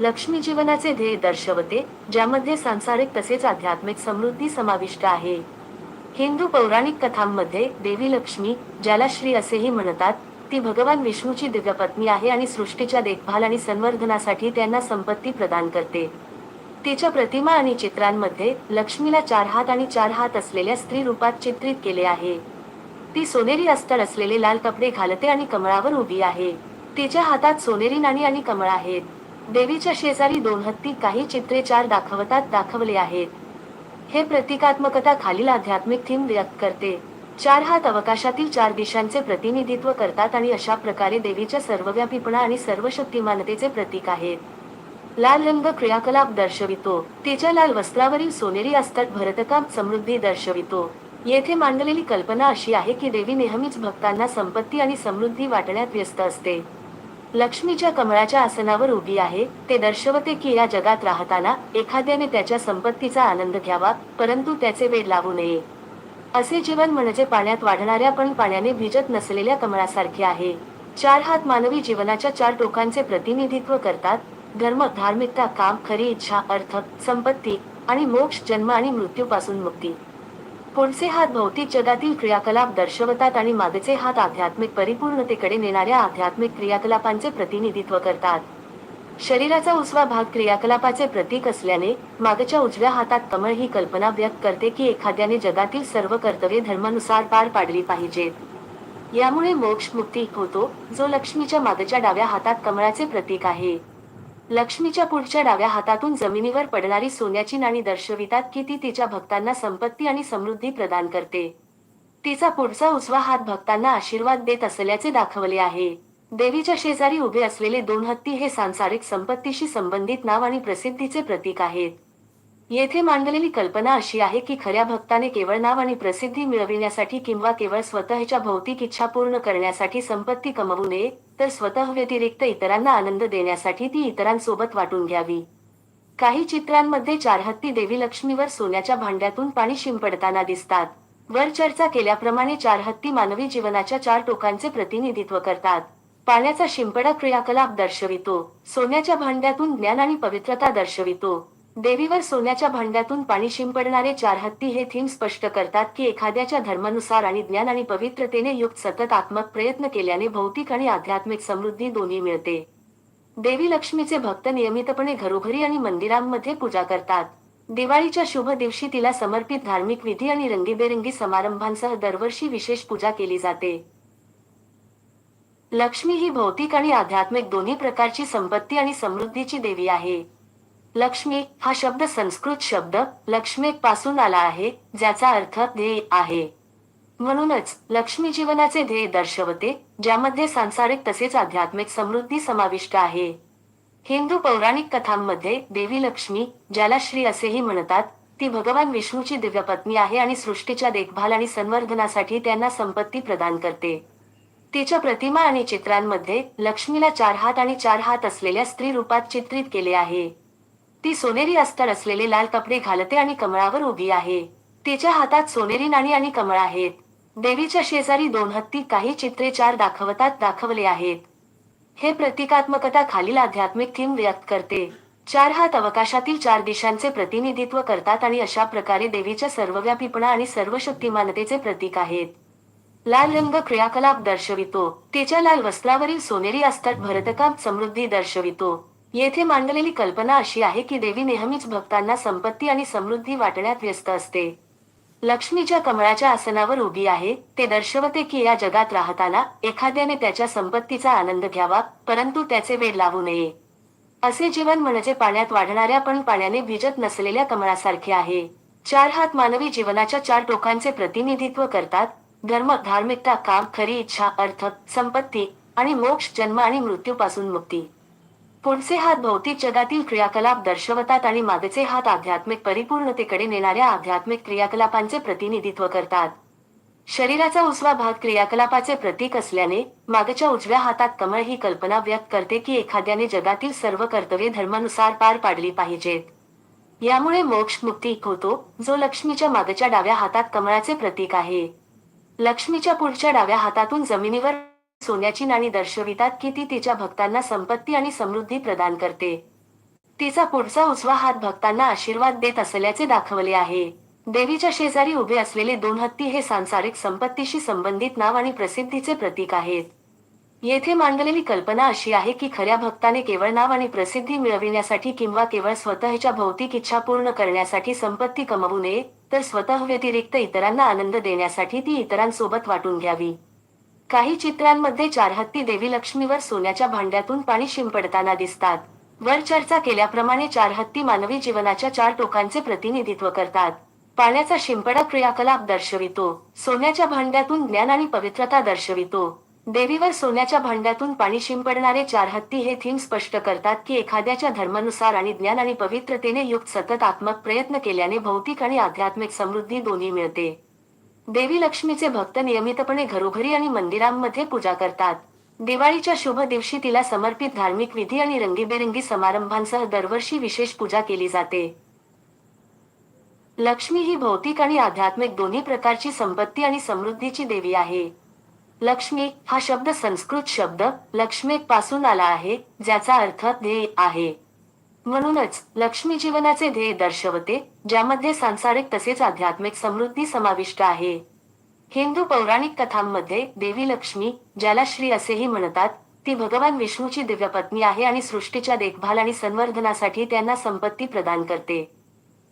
लक्ष्मी जीवनाचे ध्येय दर्शवते ज्यामध्ये सांसारिक तसेच आध्यात्मिक समृद्धी समाविष्ट आहे. हिंदू पौराणिक कथांमध्ये देवी लक्ष्मी ज्याला श्री असेही म्हणतात ती भगवान विष्णूची दिव्य पत्नी आहे आणि सृष्टीच्या देखभाल आणि संवर्धनासाठी त्यांना संपत्ती प्रदान करते. तिच्या प्रतिमा आणि चित्रांमध्ये लक्ष्मीला चार हात आणि चार हात असलेल्या स्त्री रूपात चित्रित केले आहे. ती सोनेरी अस्तर असलेले लाल कपडे घालते आणि कमळावर उभी आहे. तिच्या हातात सोनेरी नाणी आणि कमळ आहेत. देवीच्या शेजारी दोन हत्ती काही चित्रे चार दाखवतात दाखवले आहेत. हे प्रतिकात्मकता खालील आध्यात्मिक थीम व्यक्त करते. चार हात अवकाशातील चार दिशांचे प्रतिनिधित्व करतात आणि अशा प्रकारे देवीच्या सर्वव्यापीपणा आणि सर्वशक्तिमानतेचे प्रतीक आहेत. लाल रंग क्रियाकलाप दर्शवितो. तिच्या लाल वस्त्रावरील सोनेरी असतात भरतकाम समृद्धी दर्शवितो. येथे मांडलेली कल्पना अशी आहे की देवी नेहमीच भक्तांना संपत्ती आणि समृद्धी वाटण्यात व्यस्त असते. लक्ष्मीच्या कमळाच्या आसनावर उभी आहे. ते दर्शवते की या जगात राहताना एखाद्याने त्याच्या संपत्तीचा आनंद घ्यावा परंतु त्याचे वेळ लावू नये. असे जीवन म्हणजे पाण्यात वाढणाऱ्या पण पाण्याने भिजत नसलेल्या कमळासारखे आहे. चार हात मानवी जीवनाच्या चार टोकांचे प्रतिनिधित्व करतात. धर्म धार्मिकता काम खरी इच्छा अर्थ संपत्ती आणि मोक्ष जन्म आणि मृत्यूपासून मुक्ती. कोणसे हात भौतिक जगातील क्रियाकलाप दर्शवतात आणि मागचे हात आध्यात्मिक परिपूर्णतेकडे नेणाऱ्या आध्यात्मिक क्रियाकलापांचे प्रतिनिधित्व करतात? शरीराचा उजवा भाग क्रियाकलापाचे प्रतीक असल्याने मागच्या उजव्या हातात कमळ ही कल्पना व्यक्त करते की एखाद्याने जगातील सर्व कर्तव्ये धर्मानुसार पार पाडली पाहिजेत यामुळे मोक्ष मुक्ती होतो जो लक्ष्मीच्या मागच्या डाव्या हातात कमळाचे प्रतीक आहे. लक्ष्मीच्या पुढच्या डाव्या हातातून जमिनीवर पडणारी सोन्याची नाणी दर्शवितात की ती तिच्या भक्तांना संपत्ती आणि समृद्धी प्रदान करते. तिचा पुढचा उजवा हात भक्तांना आशीर्वाद देत असल्याचे दाखवले आहे. देवीच्या शेजारी उभे असलेले दोन हत्ती हे सांसारिक संपत्तीशी संबंधित नाव आणि प्रसिद्धीचे प्रतीक आहेत. येथे मांडलेली कल्पना अशी आहे की खऱ्या भक्ताने केवळ नाव आणि प्रसिद्धी मिळविण्यासाठी किंवा केवळ स्वतःच्या भौतिक इच्छा पूर्ण करण्यासाठी संपत्ती कमवू नये तर स्वतः व्यतिरिक्त इतरांना आनंद देण्यासाठी ती इतरांसोबत वाटून घ्यावी. काही चित्रांमध्ये चार हत्ती देवी लक्ष्मीवर सोन्याच्या भांड्यातून पाणी शिंपडताना दिसतात. वर चर्चा केल्याप्रमाणे चार हत्ती मानवी जीवनाच्या चार टोकांचे प्रतिनिधित्व करतात. पाण्याचा शिंपडा क्रियाकलाप दर्शवितो सोन्याच्या भांड्यातून ज्ञान आणि पवित्रता दर्शवितो. देवीवर सोन्याच्या भांड्यातून पाणी शिंपडणारे चार हत्ती हे थीम स्पष्ट करतात की एखाद्याच्या धर्मानुसार आणि ज्ञान आणि पवित्रतेने युक्त सतत आत्मक प्रयत्न केल्याने भौतिक आणि आध्यात्मिक समृद्धी दोन्ही मिळते. देवी लक्ष्मीचे भक्त नियमितपणे घरोघरी आणि मंदिरांमध्ये पूजा करतात. दिवाळीच्या शुभ दिवशी तिला समर्पित धार्मिक विधी आणि रंगीबेरंगी समारंभांसह दरवर्षी विशेष पूजा केली जाते. लक्ष्मी ही भौतिक आणि आध्यात्मिक दोन्ही प्रकारची संपत्ती आणि समृद्धीची देवी आहे. लक्ष्मी हा शब्द संस्कृत शब्द लक्ष्मी पासून आला आहे ज्याचा अर्थ ध्येय आहे. म्हणूनच लक्ष्मी जीवनाचे ध्येय दर्शवते ज्यामध्ये सांसारिक तसेच आध्यात्मिक समृद्धी समाविष्ट आहे. हिंदू पौराणिक कथांमध्ये देवी लक्ष्मी ज्याला श्री असेही म्हणतात ती भगवान विष्णूची दिव्य पत्नी आहे आणि सृष्टीच्या देखभाल आणि संवर्धनासाठी त्यांना संपत्ती प्रदान करते. तिच्या प्रतिमा आणि चित्रांमध्ये लक्ष्मीला चार हात आणि चार हात असलेल्या स्त्री रूपात चित्रित केले आहे. ती सोनेरी अस्तर असलेले लाल कपडे घालते आणि कमळावर उभी आहे. तिच्या हातात सोनेरी नाणी आणि कमळ आहेत. देवीच्या शेजारी दोन हत्ती काही चित्रे चार दाखवतात दाखवले आहेत. हे प्रतिकात्मकता खालील आध्यात्मिक थीम व्यक्त करते. चार हात अवकाशातील चार दिशांचे प्रतिनिधित्व करतात आणि अशा प्रकारे देवीच्या सर्वव्यापीपणा आणि सर्वशक्तिमानतेचे प्रतीक आहेत. लाल रंग क्रियाकलाप दर्शवितो. तिच्या लाल वस्त्रावरील सोनेरी अस्तर भरतकाम समृद्धी दर्शवितो. येथे मांडलेली कल्पना अशी आहे की देवी नेहमीच भक्तांना संपत्ती आणि समृद्धी वाटण्यात व्यस्त असते. लक्ष्मीच्या कमळाच्या आसनावर उभी आहे ते दर्शवते की या जगात राहताना एखाद्याने त्याच्या संपत्तीचा आनंद घ्यावा परंतु त्याचे वेळ लावू नये. असे जीवन म्हणजे पाण्यात वाढणाऱ्या पण पाण्याने भिजत नसलेल्या कमळासारखे आहे. चार हात मानवी जीवनाच्या चार टोकांचे प्रतिनिधित्व करतात. धर्म धार्मिकता काम खरी इच्छा अर्थ संपत्ती आणि मोक्ष जन्म आणि मृत्यूपासून मुक्ती. पुढचे हात भौतिक जगातील क्रियाकलाप दर्शवतात आणि मागचे हात आध्यात्मिक परिपूर्णतेकडे नेणाऱ्या आध्यात्मिक क्रियाकलापांचे प्रतिनिधित्व करतात? शरीराचा उजवा भाग क्रियाकलापाचे प्रतीक असल्याने मागच्या उजव्या हातात कमळ ही कल्पना व्यक्त करते की एखाद्याने जगातील सर्व कर्तव्ये धर्मानुसार पार पाडली पाहिजेत. यामुळे मोक्ष मुक्ती होतो जो लक्ष्मीच्या मागच्या डाव्या हातात कमळाचे प्रतीक आहे. लक्ष्मीच्या पुढच्या डाव्या हातातून जमिनीवर सोन्याची नाणी दर्शवितात की ती तिच्या भक्तांना संपत्ती आणि समृद्धी प्रदान करते. तिचा पुढचा उजवा हात भक्तांना आशीर्वाद देत असल्याचे दाखवले आहे. देवीच्या शेजारी उभे असलेले दोन हत्ती हे सांसारिक संपत्तीशी संबंधित नाव आणि प्रसिद्धीचे प्रतीक आहेत. येथे मांडलेली कल्पना अशी आहे की खऱ्या भक्ताने केवळ नाव आणि प्रसिद्धी मिळविण्यासाठी किंवा केवळ स्वतःच्या भौतिक इच्छा पूर्ण करण्यासाठी संपत्ती कमवू नये तर स्वतः व्यतिरिक्त इतरांना आनंद देण्यासाठी ती इतरांसोबत वाटून घ्यावी. काही चित्रांमध्ये चार हत्ती देवी लक्ष्मीवर सोन्याच्या भांड्यातून पाणी शिंपडताना दिसतात. वर चर्चा केल्याप्रमाणे चार हत्ती मानवी जीवनाच्या चार टोकांचे प्रतिनिधित्व करतात. पाण्याचा शिंपडा क्रियाकलाप दर्शवितो. सोन्याच्या भांड्यातून ज्ञान आणि पवित्रता दर्शवितो. देवीवर सोन्याच्या भांड्यातून पाणी शिंपडणारे चार हत्ती हे थीम स्पष्ट करतात की एखाद्याच्या धर्मानुसार आणि ज्ञान आणि पवित्रतेने युक्त सतत आत्मक प्रयत्न केल्याने भौतिक आणि आध्यात्मिक समृद्धी दोन्ही मिळते. देवी लक्ष्मीचे भक्त नियमितपणे घरोघरी आणि मंदिरांमध्ये पूजा करतात. दिवाळीच्या शुभ दिवशी तिला समर्पित धार्मिक विधी आणि रंगीबेरंगी समारंभांसह दरवर्षी विशेष पूजा केली जाते. लक्ष्मी ही भौतिक आणि आध्यात्मिक दोन्ही प्रकारची संपत्ती आणि समृद्धीची देवी आहे. लक्ष्मी हा शब्द संस्कृत शब्द लक्ष्मेकपासून आला आहे ज्याचा अर्थ ध्येय आहे. म्हणूनच लक्ष्मी जीवनाचे ध्येय दर्शवते ज्यामध्ये सांसारिक तसेच आध्यात्मिक समृद्धी समाविष्ट आहे. हिंदू पौराणिक कथांमध्ये देवी लक्ष्मी ज्याला श्री असेही म्हणतात ती भगवान विष्णूची दिव्य पत्नी आहे आणि सृष्टीच्या देखभाल आणि संवर्धनासाठी त्यांना संपत्ती प्रदान करते.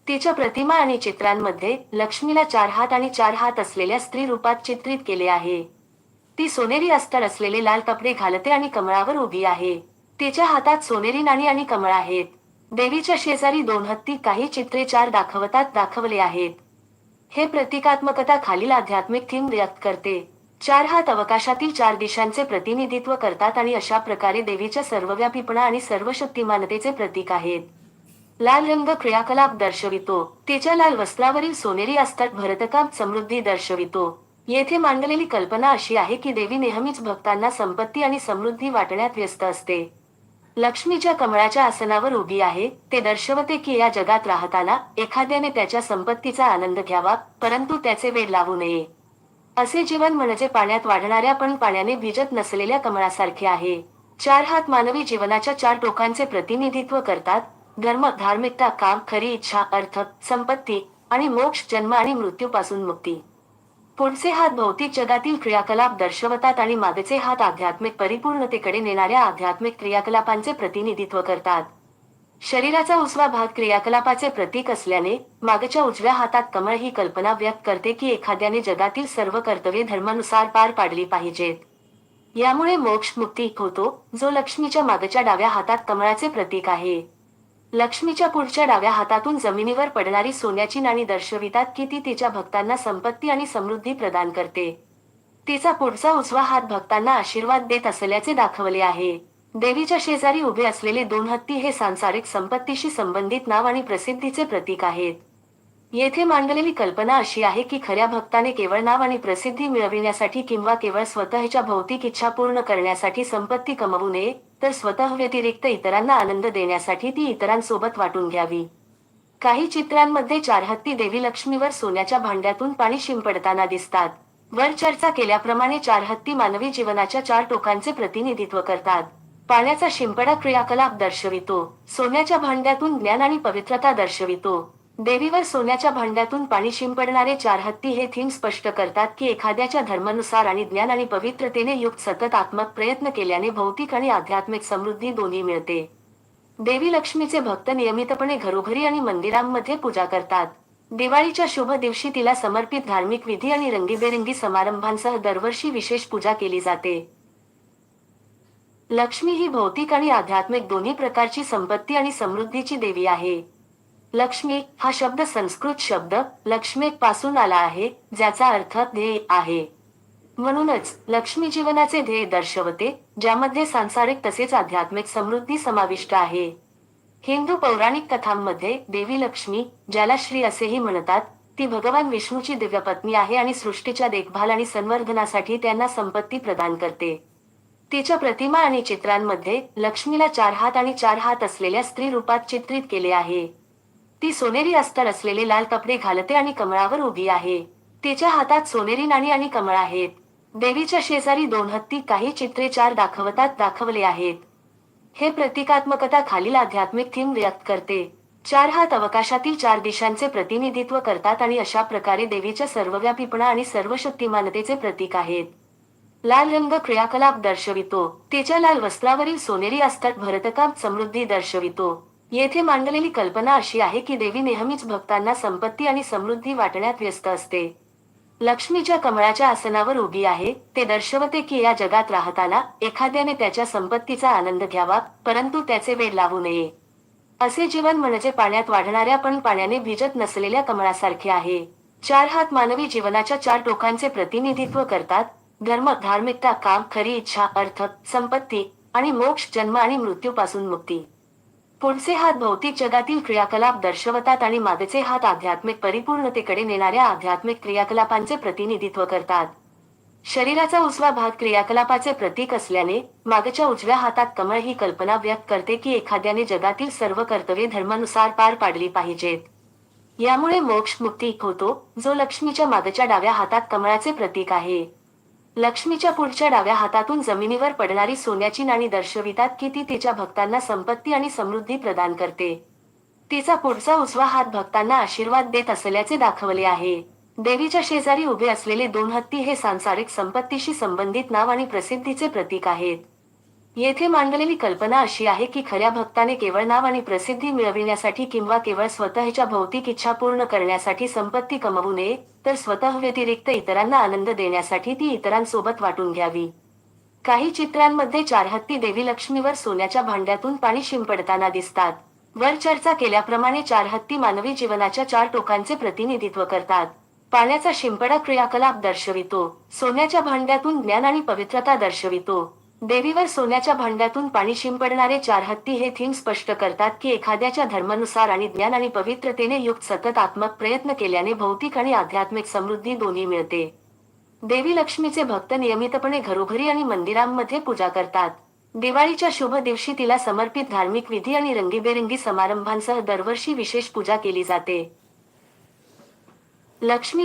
तिच्या प्रतिमा आणि चित्रांमध्ये लक्ष्मीला चार हात आणि चार हात असलेल्या स्त्री रूपात चित्रित केले आहे. ती सोनेरी अस्तर असलेले लाल कपडे घालते आणि कमळावर उभी आहे. तिच्या हातात सोनेरी नाणी आणि कमळ आहेत. देवीच्या शेजारी दोन हत्ती काही चित्रे चार दाखवतात दाखवले आहेत. हे प्रतिकात्मकता खालील आध्यात्मिक थीम व्यक्त करते. चार हात अवकाशातील चार दिशांचे प्रतिनिधित्व करतात आणि अशा प्रकारे देवीच्या सर्वव्यापीपणा आणि सर्वशक्तिमानतेचे प्रतीक आहेत. लाल रंग क्रियाकलाप दर्शवितो. तिच्या लाल वस्त्रावरील सोनेरी असतात भरतकाम समृद्धी दर्शवितो. येथे मांडलेली कल्पना अशी आहे की देवी नेहमीच भक्तांना संपत्ती आणि समृद्धी वाटण्यात व्यस्त असते. लक्ष्मीच्या कमळाच्या आसनावर उभी आहे. ते दर्शवते की या जगात राहताना एखाद्याने त्याच्या संपत्तीचा आनंद घ्यावा परंतु त्याचे वेळ लावू नये. असे जीवन म्हणजे पाण्यात वाढणाऱ्या पण पाण्याने भिजत नसलेल्या कमळासारखे आहे. चार हात मानवी जीवनाच्या चार टोकांचे प्रतिनिधित्व करतात. धर्म धार्मिकता काम खरी इच्छा अर्थ संपत्ती आणि मोक्ष जन्म आणि मृत्यूपासून मुक्ती. पुढचे हात भौतिक जगातील क्रियाकलाप दर्शवतात आणि मागचे हात आध्यात्मिक परिपूर्णतेकडे नेणाऱ्या आध्यात्मिक क्रियाकलापांचे प्रतिनिधित्व करतात? शरीराचा उजवा भाग क्रियाकलापाचे प्रतीक असल्याने मागच्या उजव्या हातात कमळ ही कल्पना व्यक्त करते की एखाद्याने जगातील सर्व कर्तव्ये धर्मानुसार पार पाडली पाहिजेत. यामुळे मोक्ष मुक्ती होतो जो लक्ष्मीच्या मागच्या डाव्या हातात कमळाचे प्रतीक आहे. लक्ष्मीच्या पुढच्या डाव्या हातातून जमिनीवर पडणारी सोन्याची नाणी दर्शवितात की ती तिच्या भक्तांना संपत्ती आणि समृद्धी प्रदान करते. तिचा पुढचा उजवा हात भक्तांना आशीर्वाद देत असल्याचे दाखवले आहे. देवीच्या शेजारी उभे असलेले दोन हत्ती हे सांसारिक संपत्तीशी संबंधित नाव आणि प्रसिद्धीचे प्रतीक आहेत. येथे मांडलेली कल्पना अशी आहे की खऱ्या भक्ताने केवळ नाव आणि प्रसिद्धी मिळविण्यासाठी किंवा केवळ स्वतःच्या भौतिक इच्छा पूर्ण करण्यासाठी संपत्ती कमवू नये तर स्वतः व्यतिरिक्त इतरांना आनंद देण्यासाठी ती इतरांसोबत वाटून घ्यावी. काही चित्रांमध्ये चार हत्ती देवी लक्ष्मीवर सोन्याच्या भांड्यातून पाणी शिंपडताना दिसतात. वर चर्चा केल्याप्रमाणे चार हत्ती मानवी जीवनाच्या चार टोकांचे प्रतिनिधित्व करतात. पाण्याचा शिंपडा क्रियाकलाप दर्शवितो. सोन्याच्या भांड्यातून ज्ञान आणि पवित्रता दर्शवितो. देवीवर सोन्याच्या भांड्यातून पाणी शिंपडणारे चार हत्ती हे थीम स्पष्ट करतात की एखाद्याच्या धर्मानुसार आणि ज्ञान आणि पवित्रतेने युक्त सतत आत्मक प्रयत्न केल्याने भौतिक आणि आध्यात्मिक समृद्धी दोन्ही मिळते. देवी लक्ष्मीचे भक्त नियमितपणे घरोघरी आणि मंदिरांमध्ये पूजा करतात. दिवाळीच्या शुभ दिवशी तिला समर्पित धार्मिक विधी आणि रंगीबेरंगी समारंभांसह दरवर्षी विशेष पूजा केली जाते. लक्ष्मी ही भौतिक आणि आध्यात्मिक दोन्ही प्रकारची संपत्ती आणि समृद्धीची देवी आहे. लक्ष्मी हा शब्द संस्कृत शब्द लक्ष्मेकपासून आला आहे ज्याचा अर्थ ध्येय आहे. म्हणूनच लक्ष्मी जीवनाचे ध्येय दर्शवते ज्यामध्ये सांसारिक तसेच आध्यात्मिक समृद्धी समाविष्ट आहे. हिंदू पौराणिक कथांमध्ये देवी लक्ष्मी ज्याला श्री असेही म्हणतात ती भगवान विष्णूची दिव्य पत्नी आहे आणि सृष्टीच्या देखभाल आणि संवर्धनासाठी त्यांना संपत्ती प्रदान करते. तिच्या प्रतिमा आणि चित्रांमध्ये लक्ष्मीला चार हात आणि चार हात असलेल्या स्त्री रूपात चित्रित केले आहे. ती सोनेरी अस्तर असलेले लाल कपडे घालते आणि कमळावर उभी आहे. तिच्या हातात सोनेरी नाणी आणि कमळ आहेत. देवीच्या शेजारी दोन हत्ती काही चित्रे चार दाखवतात दाखवले आहेत. हे प्रतिकात्मकता खालील आध्यात्मिक थीम व्यक्त करते. चार हात अवकाशातील चार दिशांचे प्रतिनिधित्व करतात आणि अशा प्रकारे देवीच्या सर्वव्यापीपणा आणि सर्वशक्तिमानतेचे प्रतीक आहेत. लाल रंग क्रियाकलाप दर्शवितो. तिच्या लाल वस्त्रावरील सोनेरी अस्तर भरतकाम समृद्धी दर्शवितो. येथे मांडलेली कल्पना अशी आहे की देवी नेहमीच भक्तांना संपत्ती आणि समृद्धी वाटण्यात व्यस्त असते. लक्ष्मीच्या कमळाच्या आसनावर उभी आहे ते दर्शवते की या जगात राहताना एखाद्याने त्याच्या संपत्तीचा आनंद घ्यावा परंतु त्याचे वेळ लावू नये. असे जीवन म्हणजे पाण्यात वाढणाऱ्या पण पाण्याने भिजत नसलेल्या कमळासारखे आहे. चार हात मानवी जीवनाच्या चार टोकांचे प्रतिनिधित्व करतात. धर्म धार्मिकता काम खरी इच्छा अर्थ संपत्ती आणि मोक्ष जन्म आणि मृत्यूपासून मुक्ती. पुढचे हात भौतिक जगातील क्रियाकलाप दर्शवतात आणि मागचे हात आध्यात्मिक परिपूर्णतेकडे नेणाऱ्या आध्यात्मिक क्रियाकलापांचे प्रतिनिधित्व करतात? शरीराचा उजवा भाग क्रियाकलापाचे प्रतीक असल्याने मागच्या उजव्या हातात कमळ ही कल्पना व्यक्त करते की एखाद्याने जगातील सर्व कर्तव्ये धर्मानुसार पार पाडली पाहिजेत. यामुळे मोक्ष मुक्ती होतो जो लक्ष्मीच्या मागच्या डाव्या हातात कमळाचे प्रतीक आहे. लक्ष्मीच्या पुढच्या डाव्या हातातून जमिनीवर पडणारी सोन्याची नाणी दर्शवितात की ती तिच्या भक्तांना संपत्ती आणि समृद्धी प्रदान करते. तिचा पुढचा उजवा हात भक्तांना आशीर्वाद देत असल्याचे दाखवले आहे. देवीच्या शेजारी उभे असलेले दोन हत्ती हे सांसारिक संपत्तीशी संबंधित नाव आणि प्रसिद्धीचे प्रतीक आहेत. येथे मांडलेली कल्पना अशी आहे की खऱ्या भक्ताने केवळ नाव आणि प्रसिद्धी मिळविण्यासाठी किंवा केवळ स्वतःच्या भौतिक इच्छा पूर्ण करण्यासाठी संपत्ती कमवू नये तर स्वतः व्यतिरिक्त इतरांना आनंद देण्यासाठी ती इतरांसोबत वाटून घ्यावी. काही चित्रांमध्ये चार हत्ती देवी लक्ष्मीवर सोन्याच्या भांड्यातून पाणी शिंपडताना दिसतात. वर चर्चा केल्याप्रमाणे चार हत्ती मानवी जीवनाच्या चार टोकांचे प्रतिनिधित्व करतात. पाण्याचा शिंपडा क्रियाकलाप दर्शवितो सोन्याच्या भांड्यातून ज्ञान आणि पवित्रता दर्शवितो. देवीवर सोन्याच्या भांड्यातून पाणी शिंपडणारे चार हत्ती हे थीम स्पष्ट करतात की एखाद्याच्या धर्मानुसार आणि ज्ञान आणि पवित्रतेने युक्त सतत आत्मक प्रयत्न केल्याने भौतिक आणि आध्यात्मिक समृद्धी दोन्ही मिळते. देवी लक्ष्मीचे भक्त नियमितपणे घरोघरी आणि मंदिरांमध्ये पूजा करतात. दिवाळीच्या शुभ दिवशी तिला समर्पित धार्मिक विधी आणि रंगीबेरंगी समारंभांसह दरवर्षी विशेष पूजा केली जाते. लक्ष्मी ही